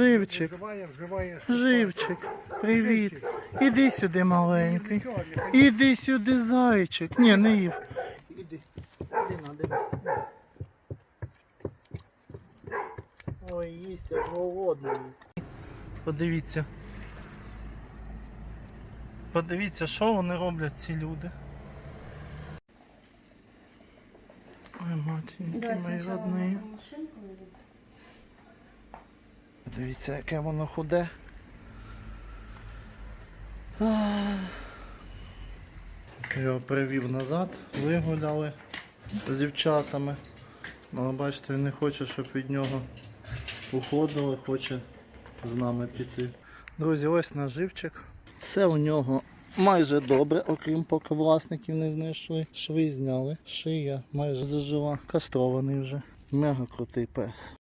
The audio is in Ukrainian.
Живчик, живчик, привіт. Іди сюди, маленький. Іди сюди, зайчик. Ні, не їв. Іди, іди на, дивись. Ой, їсть, як голодний. Подивіться. Подивіться, що вони роблять ці люди. Ой, матінки мої родні. Дивіться, яке воно худе. Я Його привів назад, вигуляли з дівчатами. Але бачите, він не хоче, щоб від нього уходили, хоче з нами піти. Друзі, ось наживчик. Все у нього майже добре, окрім поки власників не знайшли. Шви зняли. Шия майже зажила. Кастрований вже. Мега крутий пес.